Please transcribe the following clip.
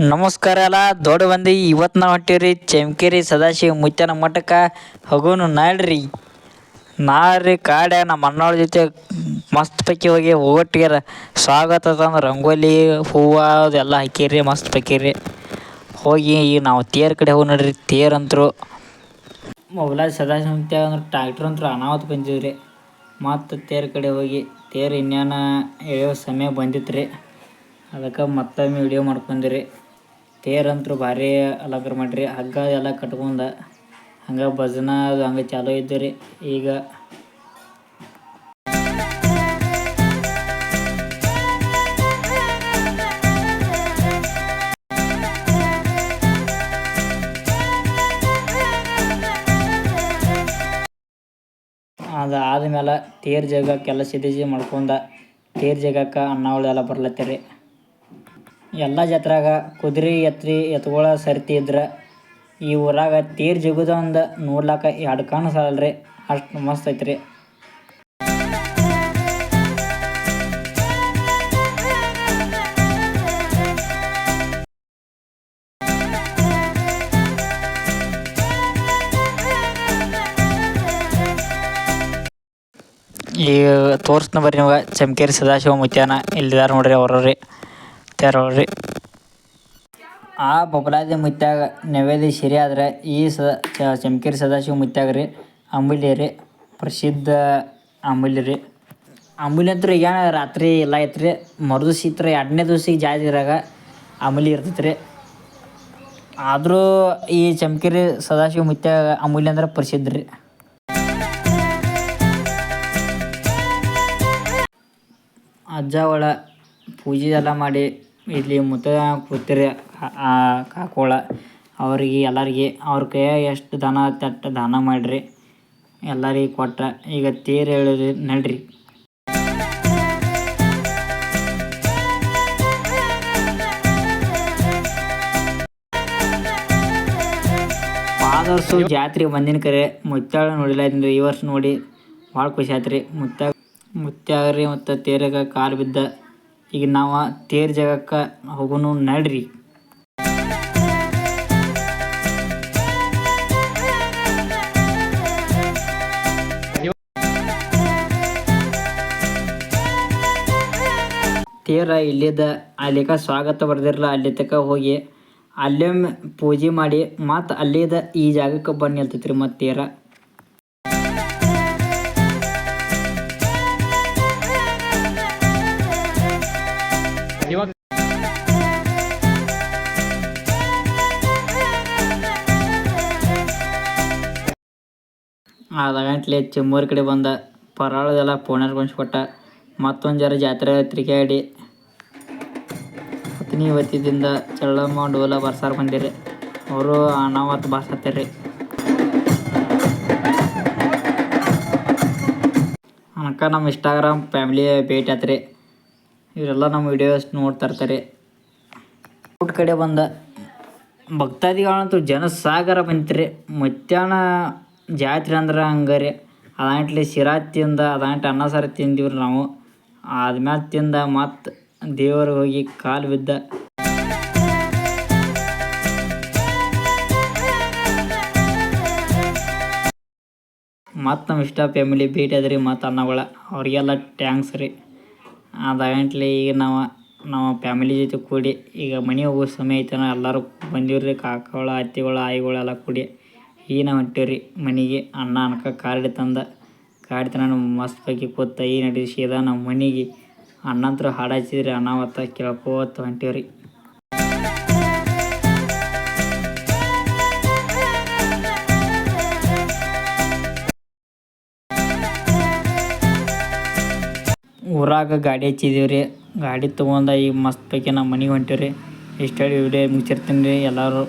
ನಮಸ್ಕಾರ ಎಲ್ಲ ದೊಡ್ಡ ಮಂದಿ, ಇವತ್ತು ನಾವು ಹೊಂಟೀವ್ರಿ ಚಮಕೇರಿ ಸದಾಶಿವ ಮುತ್ಯನ ಮಠಕ್ಕೆ ಹೋಗೋನು ನಾಳ್ರಿ. ನಾಳ್ರಿ ಕಾಡ ನಮ್ಮ ಅಣ್ಣವ್ರ ಜೊತೆ ಮಸ್ತ್ ಪೈಕಿ ಹೋಗಿ ಹೋಗಟ್ಟಿಗೆ ಸ್ವಾಗತ ತಂದು ರಂಗೋಲಿ, ಹೂವು ಅದೆಲ್ಲ ಹಾಕಿರಿ, ಮಸ್ತ್ ಪಕ್ಕಿರಿ ಹೋಗಿ ಈಗ ನಾವು ತೇರ್ ಕಡೆ ಹೋಗಿ ನೋಡ್ರಿ, ತೇರ್ ಅಂತರು. ಮೊಬೈಲ್ ಸದಾಶಿವ ಮುತ್ಯ ಅಂದ್ರೆ ಟ್ರ್ಯಾಕ್ಟರ್ ಅಂತೂ ಅನಾವತ್ ಬಂದಿವ್ರಿ ಮತ್ತು ತೇರ್ ಕಡೆ ಹೋಗಿ, ತೇರು ಇನ್ನೇನು ಎಳೆಯೋ ಸಮಯ ಬಂದಿತ್ತು ರೀ ಅದಕ್ಕೆ ಮತ್ತೊಮ್ಮೆ ವಿಡಿಯೋ ಮಾಡ್ಕೊಂಡಿರಿ. ತೇರಂತೂ ಭಾರಿ ಅಲಂಕಾರ ಮಾಡಿರಿ. ಹಗ್ಗ ಎಲ್ಲ ಕಟ್ಕೊಂಡ ಹಂಗೆ ಭಜನ ಅದು ಹಂಗೆ ಚಾಲೂ ಇದ್ದು ರೀ. ಈಗ ಅದು ಆದ್ಮೇಲೆ ತೇರು ಜಗಕ್ಕೆಲ್ಲ ಸಿದ್ಧಿ ಮಾಡ್ಕೊಂಡ ತೇರು ಜಗಕ್ಕೆ ಅನ್ನ ಎಲ್ಲ ಬರ್ಲತ್ತೀರಿ ಎಲ್ಲ ಜಾತ್ರಾಗ ಕುದುರೆ, ಎತ್ರಿ, ಎತ್ಗಳ, ಸರ್ತಿ ಇದ್ರೆ ಈ ಊರಾಗ ತೇರು ಜಗುದ ಒಂದು ನೋಡ್ಲಾಕ ಎರಡು ಕಾಣು ಸಾಲಲ್ರಿ. ಅಷ್ಟು ಮಸ್ತ್ ಐತ್ರಿ. ಈಗ ತೋರ್ಸ್ನ ಬರ್ರಿ ನಿಮ್ಗೆ ಚಮಕೇರಿ ಸದಾಶಿವ ಮುತ್ಯಾನ ಇಲ್ಲಿದಾರ ನೋಡ್ರಿ ಆ ಬೊಬ್ಲಾದಿ ಮುತ್ಯಾಗ ನೈವೇದ್ಯ ಸಿರಿ ಆದ್ರೆ ಈ ಸದಾ ಚಮ್ಕೇರಿ ಸದಾಶಿವ ಮುತ್ಯಾಗ ರೀ, ಅಂಬುಲಿ ರೀ, ಪ್ರಸಿದ್ಧ ಅಂಬುಲಿ ರೀ. ಅಂಬುಲಿ ಅಂತೂ ಈಗ ರಾತ್ರಿ ಎಲ್ಲ ಐತ್ರಿ, ಮರುದಿವ್ಸ ಇತ್ತು ಎರಡನೇ ದಿವ್ಸಿಗೆ ಜಾತಿರಾಗ ಅಂಬುಲಿ ಇರ್ತೈತೆ ರೀ ಆದರೂ ಈ ಚಮಕೇರಿ ಸದಾಶಿವ ಮುತ್ಯಾಗ ಅಂಬುಲಿ ಅಂದ್ರೆ ಪ್ರಸಿದ್ಧ ರೀ. ಅಜ್ಜ ಒಳ ಪೂಜೆ ಎಲ್ಲ ಮಾಡಿ ಇಲ್ಲಿ ಮುತ್ತ ಕೂತಿರಿ ಕಾಕೋಳ. ಅವ್ರಿಗೆ ಎಲ್ಲರಿಗೆ, ಅವ್ರ ಕೈಯಾಗ ಎಷ್ಟು ದಾನ ತಟ್ಟ ದಾನ ಮಾಡಿರಿ. ಎಲ್ಲರಿಗೆ ಕೊಟ್ಟ ಈಗ ತೇರು ಹೇಳಿದ್ರಿ ನಡ್ರಿ. ವರ್ಷ ಜಾತ್ರೆ ಬಂದಿನ ಕರೆ, ಮುತ್ತಾಳ ನೋಡಿಲ್ಲ ಇದ್ನ ಈ ವರ್ಷ ನೋಡಿ ಭಾಳ ಖುಷಿ ಆಯ್ತು ರೀ ಮುತ್ತಾಗ್ರಿ ಮತ್ತ ಮತ್ತು ತೇರಾಗ ಕಾಲು ಬಿದ್ದ. ಈಗ ನಾವು ತೇರ್ ಜಾಗಕ್ಕೆ ಹೋಗೋನು ನಡ್ರಿ. ತೇರ ಇಲ್ಲಿದ್ದ ಅಲ್ಲಿಕ ಸ್ವಾಗತ ಬರ್ದಿರಲ್ಲ ಅಲ್ಲಿ ತಕ ಹೋಗಿ ಅಲ್ಲೇ ಪೂಜೆ ಮಾಡಿ ಮತ್ತು ಅಲ್ಲಿದ ಈ ಜಾಗಕ್ಕೆ ಬಂದು ನಿಲ್ತೈತ್ರಿ ಮತ್ತು ತೇರ. ಆದ ಗಂಟ್ಲೆ ಚಿಮ್ಮೂರು ಕಡೆ ಬಂದ. ಪರಾಳದೆಲ್ಲ ಪೋಣರ್ ಕೊಟ್ಟ ಮತ್ತೊಂದು ಜರ ಜಾತ್ರೆ ತಿರುಗಾಡಿ ಪತ್ನಿ ಹೊತ್ತಿದಿಂದ ಚಳ್ಳಮ್ಮ ಡೋಲ ಬರ್ಸಾರ ಬಂದಿರಿ. ಅವರು ಅನಾವತ್ತು ಅನಕ ಅನ್ಕ ನಮ್ಮ ಇನ್ಸ್ಟಾಗ್ರಾಮ್ ಫ್ಯಾಮಿಲಿ ಭೇಟಿ ಆತ್ರಿ. ಇವರೆಲ್ಲ ನಮ್ಮ ವಿಡಿಯೋಸ್ ನೋಡ್ತಾ ಇರ್ತಾರೆ ಊಟ ಕಡೆ ಬಂದ. ಭಕ್ತಾದಿಗಳಂತೂ ಜನಸಾಗರ ಬಂತ್ರಿ. ಮಧ್ಯಾಹ್ನ ಜಾತ್ರೆ ಅಂದ್ರೆ ಹಂಗೆ ರೀ. ಅದಾಂಟ್ಲಿ ಶಿರಾ ತಿಂದ ಅದಾಂಟ್ ಅನ್ನ ಸಾರು ತಿಂದಿವ್ರಿ ನಾವು. ಆದ್ಮೇಲೆ ತಿಂದ ಮತ್ತು ದೇವ್ರಿಗೆ ಹೋಗಿ ಕಾಲು ಬಿದ್ದ. ಮತ್ತು ನಮ್ಮ ಇಷ್ಟ ಫ್ಯಾಮಿಲಿ ಭೇಟಿ ಅದ್ರಿ ಮತ್ತು ಅನ್ನಗಳ. ಅವರಿಗೆಲ್ಲ ಟ್ಯಾಂಕ್ಸ್ ರೀ. ಅದಾಗಂಟ್ಲಿ ಈಗ ನಾವು ನಾವು ಫ್ಯಾಮಿಲಿ ಜೊತೆ ಕೂಡಿ ಈಗ ಮನೆ ಹೋಗೋ ಸಮಯ ಐತನ, ಎಲ್ಲರೂ ಬಂದಿವ್ರಿ ಕಾಕಗಳ ಅತ್ತಿಗಳ ಆಯಿಗಳೆಲ್ಲ ಕೂಡಿ. ಈಗ ನಾವು ಹೊಂಟೀವ್ರಿ ಮನೆಗೆ ಅಣ್ಣ ಅನ್ಕ ಕಾರ್ಡ್ ತಂದ. ಕಾರ್ಡ್ ತನ ಮಸ್ತ್ ಬಗ್ಗೆ ಕೂತ ಈ ನಡಿ ಸೀದಾ ನಮ್ಮ ಮನೆಗೆ. ಅಣ್ಣಂತ್ರ ಹಾಡು ಹಚ್ಚಿದ್ರಿ ಅನಾವತ್ತ ಕೇಳ್ಕೋತ ಹೊಂಟೀವ್ರಿ. ಊರಾಗ ಗಾಡಿ ಹಚ್ಚಿದೀವಿ ರೀ ಗಾಡಿ ತೊಗೊಂಡ ಈಗ ಮಸ್ತ್ ಪೈಕಿ ನಮ್ಮ ಮನೆಗೆ ಹೊಂಟೇವ್ರಿ. ಇಷ್ಟು ಹೇಳಿ ವಿಡಿಯೋ ಮುಗಿಸಿರ್ತೀನಿ ರೀ ಎಲ್ಲರೂ.